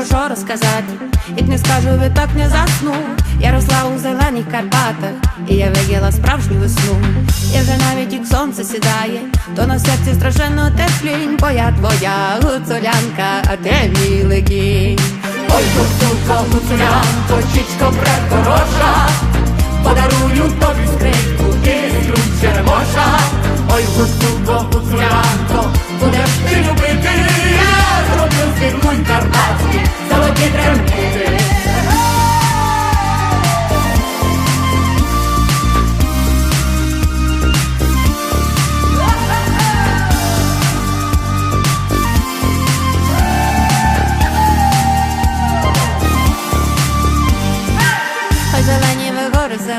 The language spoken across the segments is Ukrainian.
сказати, як не скажу, ви так не засну. Я росла у зелених Карпатах, і я виділа справжню весну. Я вже навіть як сонце сідає, то на серці страшенно теплінь, бо я твоя гуцулянка, а ти мій легінь. Ой, гуцулко, гуцулянко, чічко прехороша, подарую тобі скрипку і струн черемоша. Ой, гуцулко, гуцулянко, будеш ти любити,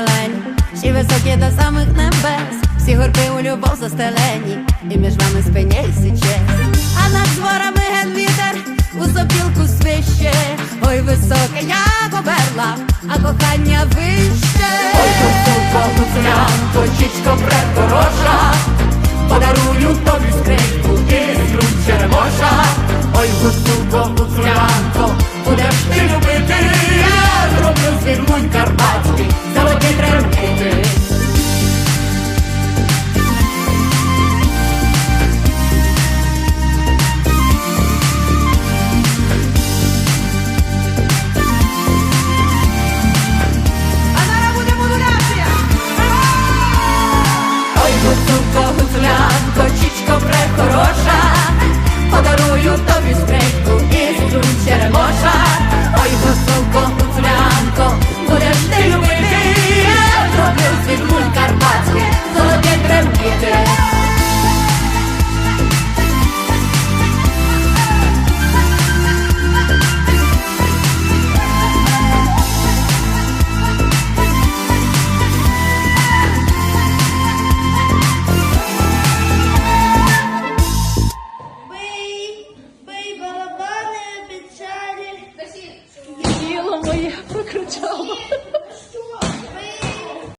зелені, всі високі до самих небес, всі горби у любов застелені, і між вами спиня і січе. А над зворами ген вітер у сопілку свище, ой, високе, як оберла, а кохання вище. Ой, гуцулко, гуцулянко, чічко прехороша, Sofia Procrutiano.